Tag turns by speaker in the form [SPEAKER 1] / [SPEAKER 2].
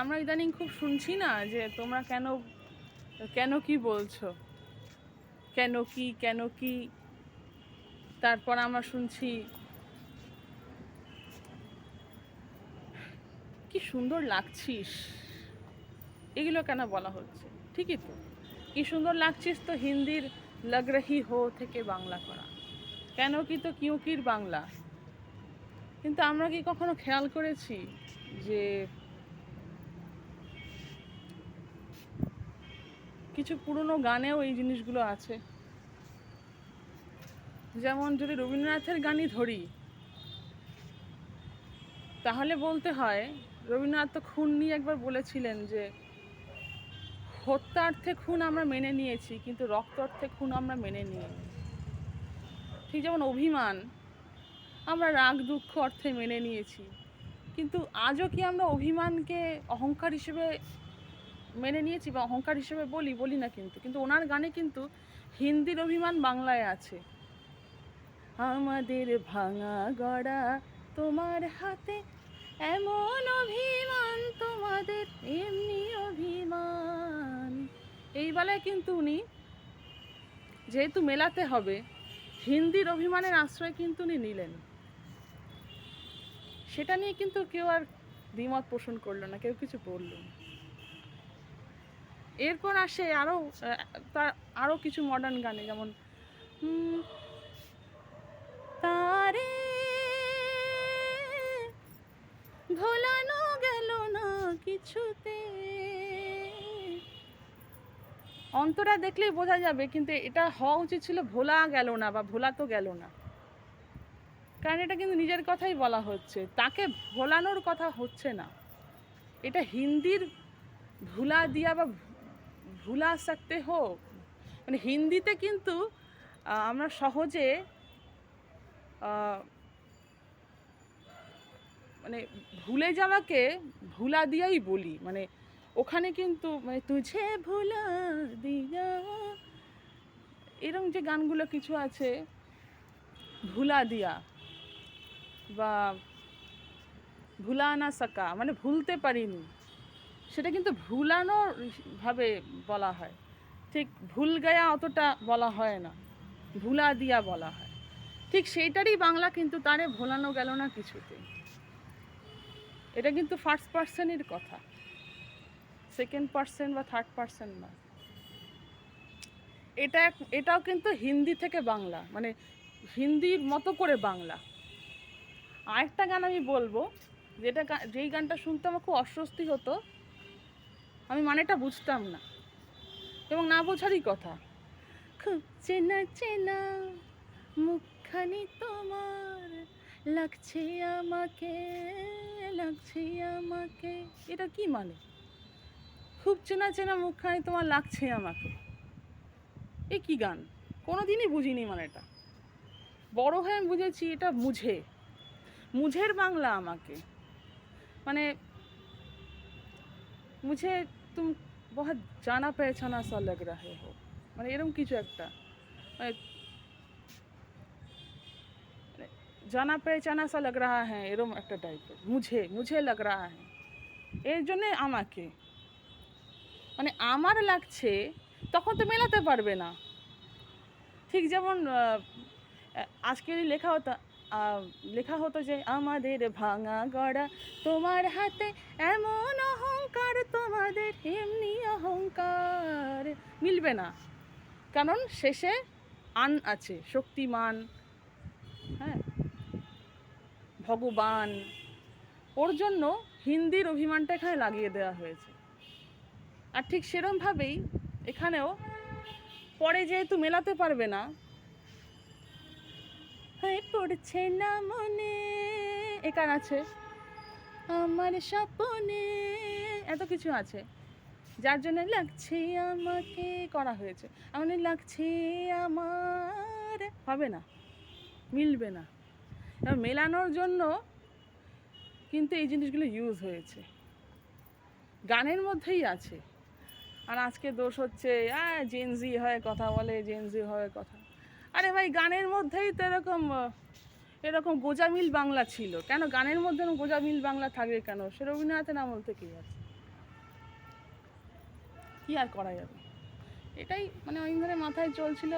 [SPEAKER 1] আমরা ইদানিং খুব শুনছি না যে তোমরা কেন কেন কি বলছো? কেন কি কেন কি? তারপর আমরা শুনছি, কি সুন্দর লাগছিস? এগুলো কেন বলা হচ্ছে? ঠিকই তো। কি সুন্দর লাগছিস তো হিন্দির লগ রহি হো থেকে বাংলা করা। কেন কি তো কিউ কির বাংলা? কিন্তু আমরা কি কখনো খেয়াল করেছি যে কিছু পুরনো গানেও এই জিনিসগুলো আছে। যেমন যদি রবীন্দ্রনাথের গানই ধরি, তাহলে বলতে হয়, রবীন্দ্রনাথ তো খুন নিয়ে একবার বলেছিলেন যে, হত্যার্থে খুন আমরা মেনে নিয়েছি, কিন্তু রক্তার্থে খুন আমরা মেনে নিইনি। ঠিক যেমন অভিমান, আমরা রাগ, দুঃখ, অর্থে মেনে নিয়েছি, কিন্তু আজও কি আমরা অভিমানকে অহংকার হিসেবে মেনে নিয়েছি বা অহংকার হিসেবে বলি বলি না কিন্তু। কিন্তু ওনার গানে কিন্তু হিন্দির অভিমান বাংলায় আছে। আমাদের ভাঙা গড়া তোমার হাতে, এমন অভিমান তোমাদের, এমনি অভিমান। এই বেলায় কিন্তু উনি যেহেতু মেলাতে হবে, হিন্দির অভিমানের আশ্রয় কিন্তু উনি নিলেন। সেটা নিয়ে কিন্তু কেউ আর দ্বিমত পোষণ করল না, কেউ কিছু বলল না। এরপর আসে আরও তার আরও কিছু মডার্ন গানে, যেমন তারে ভোলানো গেল না কিছুতে। অন্তরা দেখলেই বোঝা যাবে, কিন্তু এটা হওয়া উচিত ছিল ভোলা গেল না বা ভোলা তো গেল না। কারণ এটা কিন্তু নিজের কথাই বলা হচ্ছে, তাকে ভোলানোর কথা হচ্ছে না। এটা হিন্দির ভুলা দিয়া বা ভুলা সকতে হো মানে হিন্দিতে কিন্তু আমরা সহজে মানে ভুলে যাওয়াকে ভুলা দিয়াই বলি। মানে ওখানে কিন্তু মানে তুঝে ভুলা দিয়া, এরম যে গানগুলো কিছু আছে ভুলা দিয়া বা ভুলা না সাকা মানে ভুলতে পারিনি। সেটা কিন্তু ভুলানো ভাবে বলা হয়। ঠিক ভুল গায়া অতটা বলা হয় না। ভুলা দিয়া বলা হয়। ঠিক সেইটারই বাংলা কিন্তু তারে ভোলানো গেল না কিছুতে। এটা কিন্তু ফার্স্ট পার্সনের কথা। সেকেন্ড পার্সন বা থার্ড পার্সন না। এটা এটাও কিন্তু হিন্দি থেকে বাংলা। মানে হিন্দির মতো করে বাংলা। আরেকটা গান আমি বলব, যেটা যেই গানটা শুনতে আমার খুব অস্বস্তি হতো আমি মানেটা বুঝতাম না। এবং না বোঝারই কথা। খুব চেনা চেনা, মুখখানি তোমার, লাগছে আমাকে লাগছে আমাকে। এটা কি মানে? খুব চেনা চেনা, মুখখানি তোমার, লাগছে আমাকে। এ কি গান? কোনো দিনই বুঝিনি মানে এটা বড় হয়ে আমি বুঝেছি এটা মুঝে। মুঝের বাংলা আমাকে। মানে মুঝে তুম বহুত জানা পেহচানা সা লগ রহে হো মানে এরকম কিছু একটা মানে জানা পেহচানা সা লগ রাহা হ্যাঁ এরকম একটা টাইপের মুঝে মুঝে লগ রাহা হ্যাঁ এর জন্যে আমাকে মানে আমার লাগছে তখন তো মেলাতে পারবে না ঠিক যেমন আজকের লেখা হতো লেখা হতো যে আমাদের ভাঙা গড়া, তোমার হাতে এমন অহংকার তোমাদের মিলবে না। কারণ শেষে আন আছে, শক্তিমান হ্যাঁ? ভগবান। ওর জন্য হিন্দির অভিমানটা এখানে লাগিয়ে দেওয়া হয়েছে। আর ঠিক সেরমভাবেই এখানেও পরে যেহেতু মেলাতে পারবে না, হয়ে, পড়ছে না মনে। একার আছে? আমার স্বপনে এত কিছু আছে। যার জন্য লাগছে আমাকে করা হয়েছে। আমার লাগছে আমার। হবে না। মিলবে না। এবার মেলানোর জন্য কিন্তু এই জিনিসগুলো ইউজ হয়েছে। গানের মধ্যেই আছে। আর আজকে দোষ হচ্ছে জেনজি হয়ে কথা বলে জেনজি হয়ে কথা। আরে ভাই, গানের মধ্যেই তো এরকম এরকম গোজামিল বাংলা ছিল। কেন? গানের মধ্যে গোজামিল বাংলা থাকবে কেন? সে রবীন্দ্রনাথের আমল থেকেই আছে। কী আর করা যাবে? এটাই মানে অনেক ধরে মাথায় চলছিল।